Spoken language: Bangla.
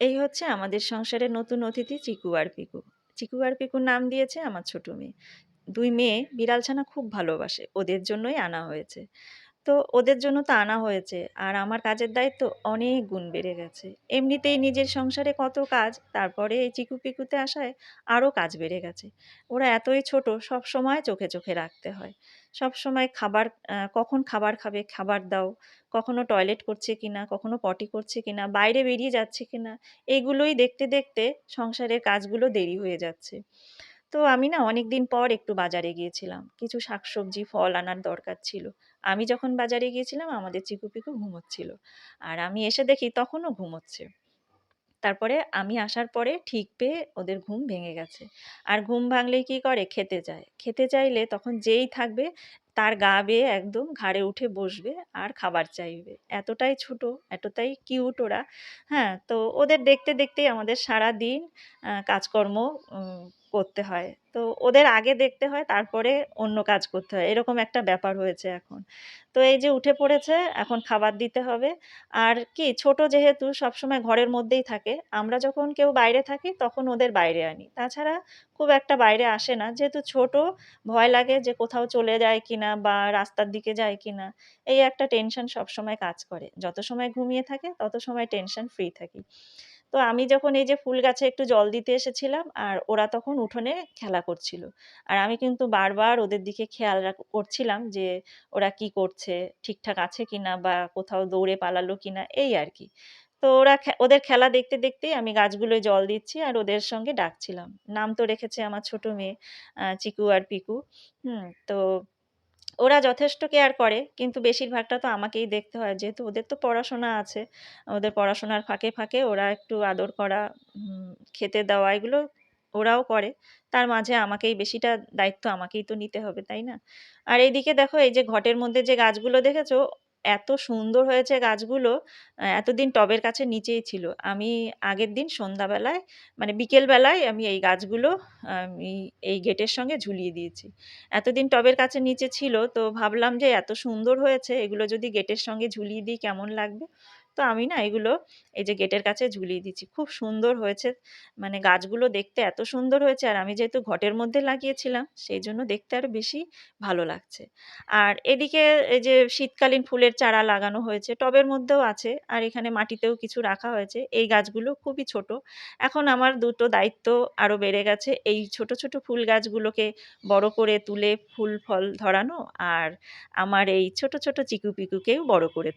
এই হচ্ছে আমাদের সংসারের নতুন অতিথি চিকু আর পিকু। চিকু আর পিকুর নাম দিয়েছে আমার ছোট মেয়ে। দুই মেয়ে বিড়াল ছানা খুব ভালোবাসে। ওদের জন্যই আনা হয়েছে। তো ওদের জন্য তো আনা হয়েছে। আর আমার কাজের দায়িত্ব অনেক গুণ বেড়ে গেছে। এমনিতেই নিজের সংসারে কত কাজ, তারপরে এই চিকু পিকুতে আসায় আরও কাজ বেড়ে গেছে। ওরা এতই ছোট সবসময় চোখে, চোখে রাখতে হয়। সবসময় খাবার কখন খাবার খাবে, খাবার দাও। কখনো টয়লেট করছে কিনা, কখনো পটি করছে কিনা, বাইরে বেরিয়ে যাচ্ছে কিনা, এগুলোই দেখতে, দেখতে সংসারের কাজগুলো দেরি হয়ে যাচ্ছে। তো আমি না অনেকদিন পর একটু বাজারে গিয়েছিলাম। কিছু শাকসবজি, ফল আনার দরকার ছিল। আমি যখন বাজারে গিয়েছিলাম আমাদের চিকু পিকু ঘুমোচ্ছিল। আর আমি এসে দেখি তখনও ঘুমোচ্ছে। তারপরে আমি আসার পরে ঠিক পেয়ে ওদের ঘুম ভেঙে গেছে। আর ঘুম ভাঙলেই কি করে? খেতে চায়। খেতে চাইলে তখন যেই থাকবে তার গা বেয়ে একদম ঘাড়ে উঠে বসবে আর খাবার চাইবে। এতটাই ছোট, এতটাই কিউট ওরা। হ্যাঁ? তো ওদের দেখতে, দেখতেই আমাদের সারাদিন আ কাজকর্ম করতে হয়। তো ওদের আগে দেখতে হয় তারপরে অন্য কাজ করতে হয়। এরকম একটা ব্যাপার হয়েছে এখন। তো এই যে উঠে পড়েছে, এখন খাবার দিতে হবে। আর কি ছোট যেহেতু সবসময় ঘরের মধ্যেই থাকে। আমরা যখন কেউ বাইরে থাকি তখন ওদের বাইরে আনি। তাছাড়া খুব একটা বাইরে আসে না। যেহেতু ছোট ভয় লাগে যে কোথাও চলে যায় কিনা বা রাস্তার দিকে যায় কিনা। এই একটা টেনশন সবসময় কাজ করে। যত সময় ঘুমিয়ে থাকে তত সময় টেনশন ফ্রি থাকি। তো আমি যখন এই যে ফুল গাছে একটু জল দিতে এসেছিলাম আর ওরা তখন উঠোনে খেলা করছিল। আর আমি কিন্তু বারবার ওদের দিকে খেয়াল করছিলাম যে ওরা কি করছে, ঠিকঠাক আছে কিনা বা কোথাও দৌড়ে পালালো কিনা এই আর কি তো ওরা ওদের খেলা দেখতে, দেখতেই আমি গাছগুলোয় জল দিচ্ছি আর ওদের সঙ্গে ডাকছিলাম। নাম তো রেখেছে আমার ছোট মেয়ে চিকু আর পিকু। হুম? তো ওরা যথেষ্ট কেয়ার করে কিন্তু বেশিরভাগটা তো আমাকেই দেখতে হয়। যেহেতু ওদের তো পড়াশোনা আছে। ওদের পড়াশোনার ফাঁকে, ফাঁকে ওরা একটু আদর করা, খেতে দেওয়া এগুলো ওরাও করে। তার মাঝে আমাকেই বেশিটা দায়িত্ব আমাকেই তো নিতে হবে, তাই না? আর এইদিকে দেখো এই যে ঘটের মধ্যে যে গাছগুলো দেখেছ, এত সুন্দর হয়েছে গাছগুলো। এতদিন টবের কাছে নিচেই ছিল। আমি আগের দিন সন্ধ্যাবেলায় মানে বিকেলবেলায় আমি এই গাছগুলো আমি এই গেটের সঙ্গে ঝুলিয়ে দিয়েছি। এতদিন টবের কাছে নিচে ছিল, তো ভাবলাম যে এত সুন্দর হয়েছে, এগুলো যদি গেটের সঙ্গে ঝুলিয়ে দিই কেমন লাগবে? তো আমি না এগুলো এই যে গেটের কাছে ঝুলিয়ে দিচ্ছি। খুব সুন্দর হয়েছে। মানে গাছগুলো দেখতে এত সুন্দর হয়েছে আর আমি যেহেতু ঘটের মধ্যে লাগিয়েছিলাম সেই জন্য দেখতে আরও বেশি ভালো লাগছে। আর এদিকে এই যে শীতকালীন ফুলের চারা লাগানো হয়েছে। টবের মধ্যেও আছে। আর এখানে মাটিতেও কিছু রাখা হয়েছে। এই গাছগুলো খুবই ছোট। এখন আমার দুটো দায়িত্ব আরও বেড়ে গেছে। এই ছোট, ছোট ফুল গাছগুলোকে বড় করে তুলে ফুল ফল ধরানো আর আমার এই ছোট, ছোট চিকু পিকুকেও বড় করে